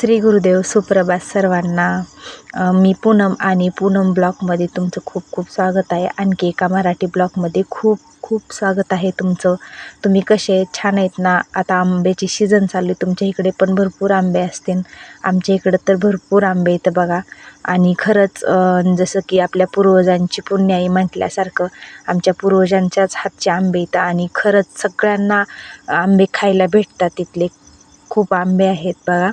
श्री गुरुदेव सुप्रभात सर्वांना. मी पूनम आणि पूनम ब्लॉगमध्ये तुमचं खूप खूप स्वागत आहे. आणखी एका मराठी ब्लॉगमध्ये खूप खूप स्वागत आहे तुमचं. तुम्ही कसे आहेत? छान आहेत ना? आता आंब्याची सीझन चालू आहे. तुमच्या इकडे पण भरपूर आंबे असतील. आमच्या इकडं तर भरपूर आंबे आहेत बघा. आणि खरंच जसं की आपल्या पूर्वजांची पुण्याई म्हटल्यासारखं आमच्या पूर्वजांच्याच हातचे आंबे येतं आणि खरंच सगळ्यांना आंबे खायला भेटतात तिथले. खूप आंबे आहेत बघा.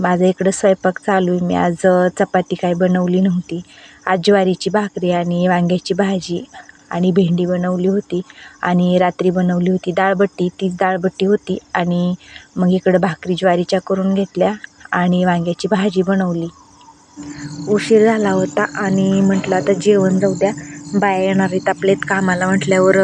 माझं इकडं स्वयंपाक चालू आहे. मी आज चपाती काय बनवली नव्हती. आज ज्वारीची भाकरी आणि वांग्याची भाजी आणि भेंडी बनवली होती आणि रात्री बनवली होती डाळबट्टी तीच डाळबट्टी होती आणि मग इकडं भाकरी ज्वारीच्या करून घेतल्या आणि वांग्याची भाजी बनवली. उशीर झाला होता आणि म्हटलं आता जेवण जाऊ द्या. बाया येणार आहेत आपलेत कामाला म्हटल्यावर.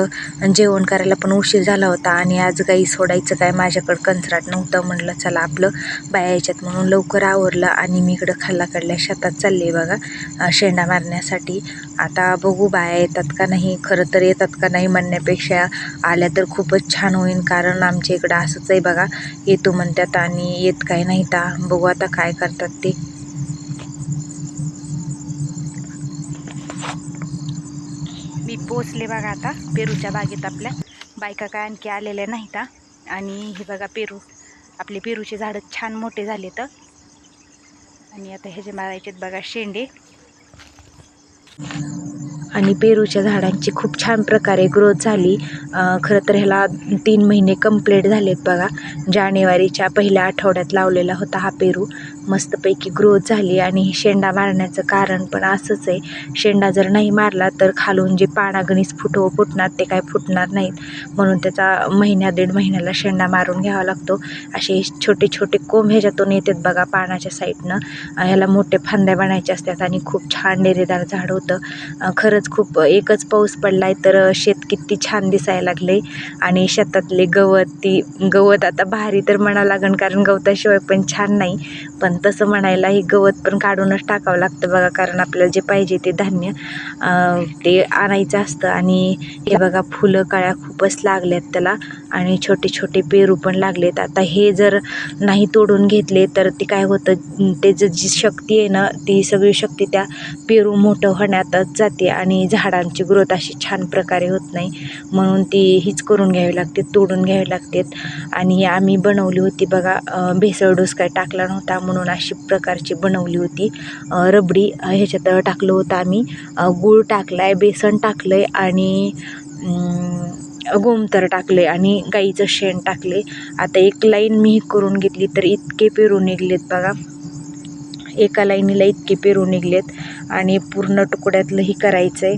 जेवण करायला पण उशीर झाला होता आणि आज काही सोडायचं काय माझ्याकडं कंचराट नव्हतं म्हटलं चला आपलं बाया याच्यात म्हणून लवकर आवरलं आणि मी इकडं खाल्लाकडल्या शेतात चालले बघा शेंडा मारण्यासाठी. आता बघू बाया येतात का नाही खरं तर येतात का नाही म्हणण्यापेक्षा आल्या तर खूपच छान होईल कारण आमच्या इकडं असंच आहे बघा येतो म्हणतात आणि येत काय नाही ता. बघू आता काय करतात ते. पोचले बघा आता पेरूच्या बागेत आपल्या. बायका काय आणखी आलेल्या नाहीत हा. आणि हे बघा पेरू आपले पेरूचे झाडं छान मोठे झाले तर आणि आता ह्याचे मारायचे बघा शेंडे. आणि पेरूच्या झाडांची खूप छान प्रकारे ग्रोथ झाली. खरं तर ह्याला तीन महिने कंप्लीट झालेत बघा. जानेवारीच्या पहिल्या आठवड्यात लावलेला होता हा पेरू. मस्तपैकी ग्रोथ झाली आणि हे शेंडा मारण्याचं कारण पण असंच आहे. शेंडा जर नाही मारला तर खालून जे पानागणीस फुटवं फुटणार ते काय फुटणार नाहीत. म्हणून त्याचा महिन्या दीड महिन्याला शेंडा मारून घ्यावा लागतो. असे छोटे छोटे कोंब ह्याच्यातून येतात बघा पानाच्या साईडनं. ह्याला मोठे फांद्या बनायच्या असतात आणि खूप छान डेरेदार झाड होतं. खरंच खूप एकच पाऊस पडलाय तर शेत किती छान दिसायला लागले आणि शेतातले गवत ती गवत आता भारी तर म्हणा लागण कारण गवताशिवाय पण छान नाही. पण तसं म्हणायला हे गवत पण काढूनच टाकावं लागतं बघा कारण आपल्याला जे पाहिजे ते धान्य ते आणायचं असतं. आणि हे बघा फुलं काळ्या खूपच लागल्यात त्याला. आणि छोटे छोटे पेरू पण लागलेत. आता हे जर नाही तोडून घेतले तर ते काय होतं त्याचं जी शक्ती आहे ना ती सगळी शक्ती त्या पेरू मोठं होण्यातच जाते आणि झाडांची ग्रोथ अशी छान प्रकारे होत नाही. म्हणून ती हीच करून घ्यावी लागते तोडून घ्यावी लागतात आणि आम्ही बनवली होती बघा भेसळ डोस काय टाकला नव्हता म्हणून अशी प्रकारची बनवली होती. रबडी ह्याच्यात टाकलं होतं आम्ही. गूळ टाकला आहे बेसन टाकलं आहे आणि गोमतर टाकले आणि गाईचं शेण टाकले. आता एक लाईन मी करून घेतली तर इतके पेरू निघलेत बघा. एका लाईनीला इतके पेरू निघलेत आणि पूर्ण तुकड्यातलंही करायचं आहे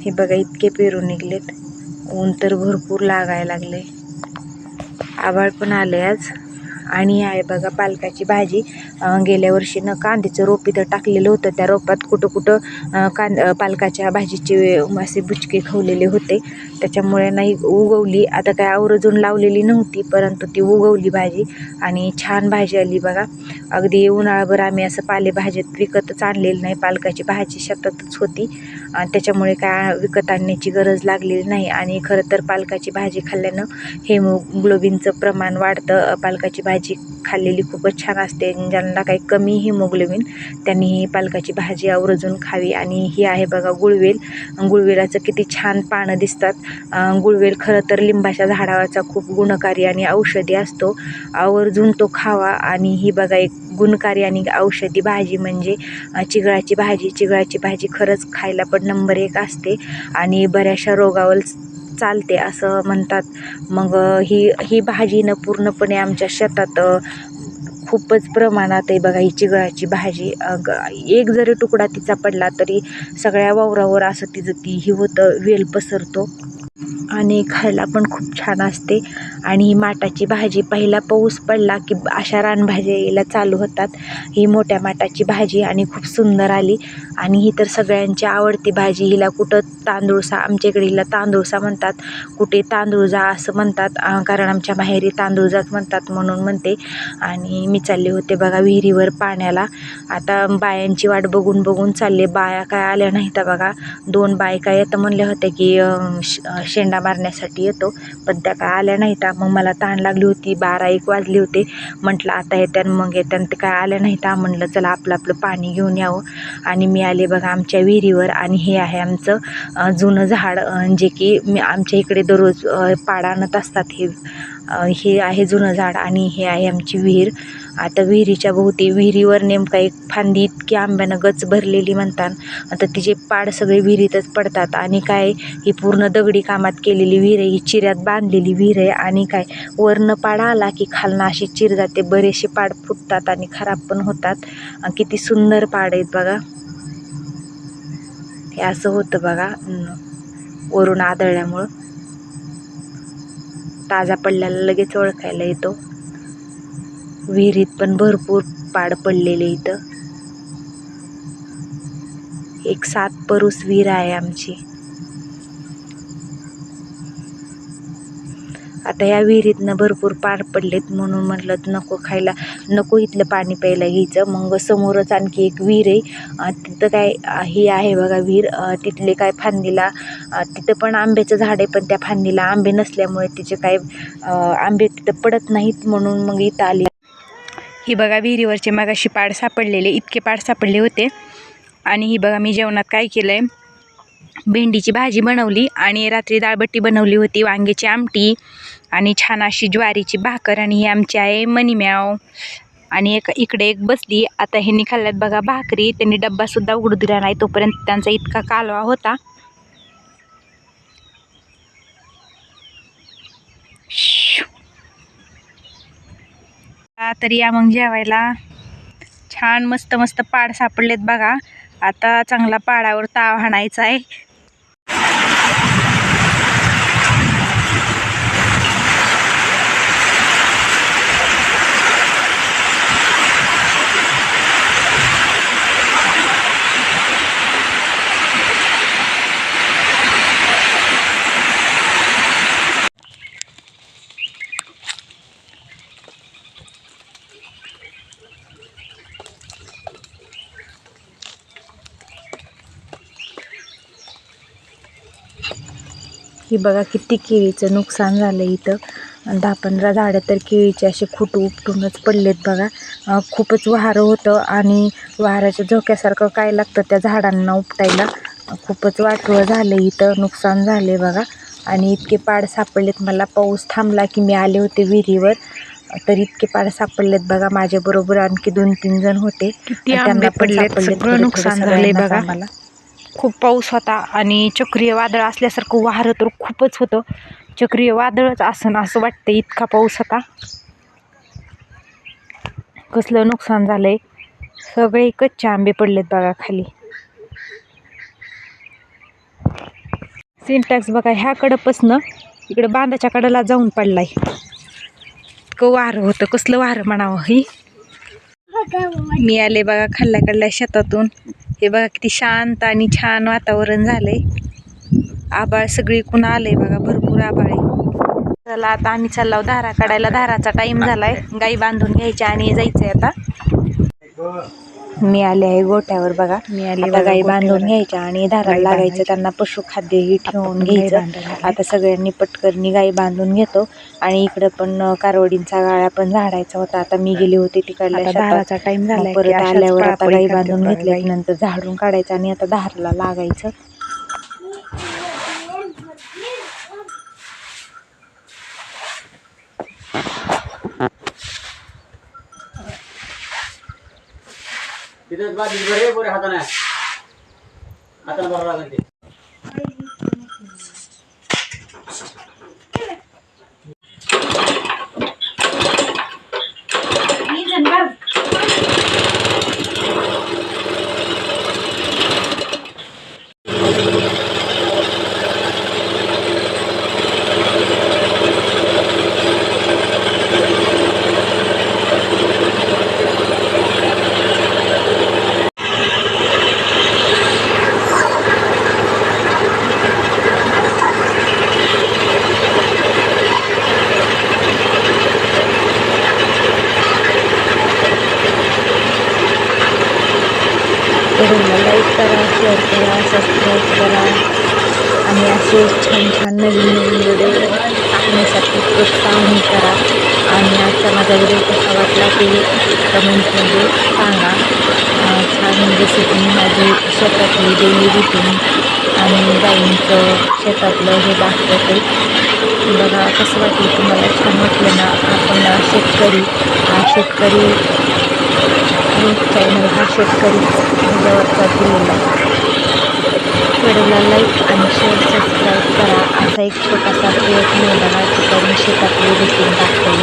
हे बघा इतके पेरू निघलेत. ऊन तर भरपूर लागायला लागले. आभाळ पण आले आज. आणि आहे बघा पालकाची भाजी. गेल्या गेल्या वर्षीनं कांद्याचं रोप इथं टाकलेलं होतं. त्या रोपात कुठं कुठं कांद पालकाच्या भाजीचे असे बुचके खवलेले होते. त्याच्यामुळे नाही उगवली. आता काय आवर्जून लावलेली नव्हती परंतु ती उगवली भाजी. आणि छान भाजी आली बघा. अगदी उन्हाळाभर आम्ही असं पालेभाज्यात विकतच आणलेली नाही. पालकाची भाजी शेतातच होती. त्याच्यामुळे काय विकत आणण्याची गरज लागलेली नाही. आणि खरं तर पालकाची भाजी खाल्ल्यानं हेमोग्लोबिनचं प्रमाण वाढतं. पालकाची भाजी खाल्लेली खूपच छान असते. ज्यांना काही कमी हिमोग्लोबिन त्यांनी ही पालकाची भाजी आवर्जून खावी. आणि ही आहे बघा गुळवेल. गुळवेलाचं किती छान पानं दिसतात. गुळवेल खरं तर लिंबाच्या झाडावरचा खूप गुणकारी आणि औषधी असतो. आवर्जून तो खावा. आणि ही बघा एक गुणकारी आणि औषधी भाजी म्हणजे चिगळाची भाजी. चिगळाची भाजी खरंच खायला पण नंबर एक असते आणि बऱ्याचशा रोगावर चालते असं म्हणतात. मग ही ही भाजी न पूर्णपणे आमच्या शेतात खूपच प्रमाणात आहे बघा ही चिगळाची भाजी. एक जरी तुकडा तिचा पडला तरी सगळ्या वावरावर असं तिचं ती ही होतं वेल पसरतो. आणि खायला पण खूप छान असते. आणि ही माटाची भाजी पहिला पाऊस पडला की अशा रानभाज्या यायला चालू होतात. ही मोठ्या माटाची भाजी आणि खूप सुंदर आली. आणि ही तर सगळ्यांची आवडती भाजी. हिला कुठं तांदूळसा आमच्या इकडे हिला तांदूळसा म्हणतात. कुठे तांदूळजा असं म्हणतात. कारण आमच्या माहेरी तांदूळजाच म्हणतात म्हणून म्हणते. आणि मी चालले होते बघा विहिरीवर पाण्याला. आता बायांची वाट बघून बघून चालले. बाया काय आल्या नाहीत बघा. दोन बायका येतं म्हणल्या होत्या की शेंडा श- मारण्यासाठी येतो. पण त्या काय आल्या नाहीत. मग मला ताण लागली होती. बारा एक वाजले होते. म्हटलं आता येत्यान मग येत्यान ते काय आलं नाही तर चला आपलं आपलं पाणी घेऊन यावं. आणि मी आले बघा आमच्या विहिरीवर. आणि हे आहे आमचं जुनं झाड जे की मी आमच्या इकडे दररोज अ, आणत असतात हे हे आहे जुनं झाड आणि हे आहे आमची विहीर. आता विहिरीच्या भोवती विहिरीवर नेमका एक फांदी इतकी आंब्यानं गच भरलेली म्हणतात. आता तिचे पाड सगळे विहिरीतच पडतात. आणि काय ही पूर्ण दगडी कामात केलेली विहीर आहे. ही चिऱ्यात बांधलेली विहीर आहे. आणि काय वरनं पाड आला की खालनं अशी चिर जाते. बरेचसे पाड फुटतात आणि खराब पण होतात. किती सुंदर पाड आहेत बघा. हे असं होतं बघा. वरून आदळल्यामुळं. ताजा पडल्याला लगेच ओळखायला येतो. विहिरीत पण भरपूर पाड पडलेले इथं. एक सात परूस विहीर आहे आमची. आता या विहिरीतनं भरपूर पार पडलेत म्हणून म्हटलं नको खायला नको इथलं पाणी प्यायला घ्यायचं. मग समोरच आणखी एक विहीर आहे. तिथं काय ही आहे बघा विहीर. तिथले काय फांदीला तिथं पण आंब्याचं झाड आहे पण त्या फांदीला आंबे नसल्यामुळे तिचे काय आंबे तिथं पडत नाहीत म्हणून मग इथं आली. ही बघा विहिरीवरचे मागाशी पाड सापडलेले इतके पाड सापडले होते. आणि ही बघा मी जेवणात काय केलं आहे भेंडीची भाजी बनवली आणि रात्री दाळबट्टी बनवली होती वांग्याची आमटी आणि छान अशी ज्वारीची भाकर आणि ही आमची आहे मनीम्याव आणि एक इकडे एक बसली. आता ह्यांनी खाल्ल्यात बघा भाकरी. त्यांनी डब्बासुद्धा उघडू दिला नाही तोपर्यंत त्यांचा इतका कालवा होता. तरी या मग जेवायला. छान मस्त मस्त पाड सापडलेत बघा. आता चांगला पाडावर ताव हाणायचा आहे. ही बघा किती केळीचं नुकसान झालं इथं. दहा पंधरा झाडं तर केळीचे असे खुट उपटूनच पडलेत बघा. खूपच वारं होतं आणि वाऱ्याच्या झोक्यासारखं काय लागतं त्या झाडांना उपटायला. खूपच वाटवं झालं इथं नुकसान झाले बघा. आणि इतके पाड सापडलेत. मला पाऊस थांबला की मी आले होते विहिरीवर. तर इतके पाड सापडलेत बघा माझ्याबरोबर आणखी दोन तीन जण होते. त्यांना थोडे- नुकसान सगळ्यांनाच बघा. आम्हाला. खूप पाऊस होता आणि चक्रीय वादळ असल्यासारखं वारं तर खूपच होतं. चक्रीय वादळच असं असं वाटतं इतका पाऊस होता. कसलं नुकसान झालं आहे सगळे कच्चे आंबे पडलेत बघा खाली. सिंटॅक्स बघा ह्या कडपासनं इकडं बांधाच्या कडेला जाऊन पडलाय. इतकं वारं होतं कसलं वारं म्हणावं ही. मी आले बघा खाल्ल्याकडल्या शेतातून. हे बघा किती शांत आणि छान वातावरण झालंय. आबाळ सगळीकडून आलंय बघा भरपूर आबाळ आहे. चला आता आम्ही चाललो धारा काढायला. धाराचा टाइम झालाय. गाई बांधून घ्यायच्या आणि जायचंय आता. मी आले आहे गोट्यावर बघा मी आले आता गाई. बांधून घ्यायच्या आणि गाई लागायचं. त्यांना पशुखाद्यही ठेवून घ्यायचं. आता सगळ्यांनी पटकरनी गाई बांधून घेतो आणि इकडं पण कारवडींचा गाळा पण झाडायचा होता आता मी गेली होती तिकडल्या. धाराचा टाइम की परत आल्यावर आता गाई बांधून बघा घेतल्या गाई. की नंतर झाडून काढायचं आणि आता धारला लागायचं तिथेच बा दिसभर हे पोरे हाताने हाताने बरोबर लागेल ते व्हिडिओला लाईक करा शेअर करा सबस्क्राईब करा. आणि असे छान छान नवीन नवीन व्हिडिओ शिकण्यासाठी प्रोत्साहन करा. आणि आजचा माझा व्हिडिओ कसा वाटला ते कमेंटमध्ये सांगा. छान जसं की माझी शेतातली डेली रुटीन आणि बाईंचं शेतातलं हे दाखवते. बघा कसं वाटलं तुम्हाला? छान वाटलं ना? आपण शेतकरी शेतकरी चॅनल हा शेतकरी माझ्यावरचा दिलेला व्हिडिओला लाईक आणि शेअर सबस्क्राईब करा. असा एक छोटासा प्रयत्न बघा करून शेतातली रुटीन दाखवली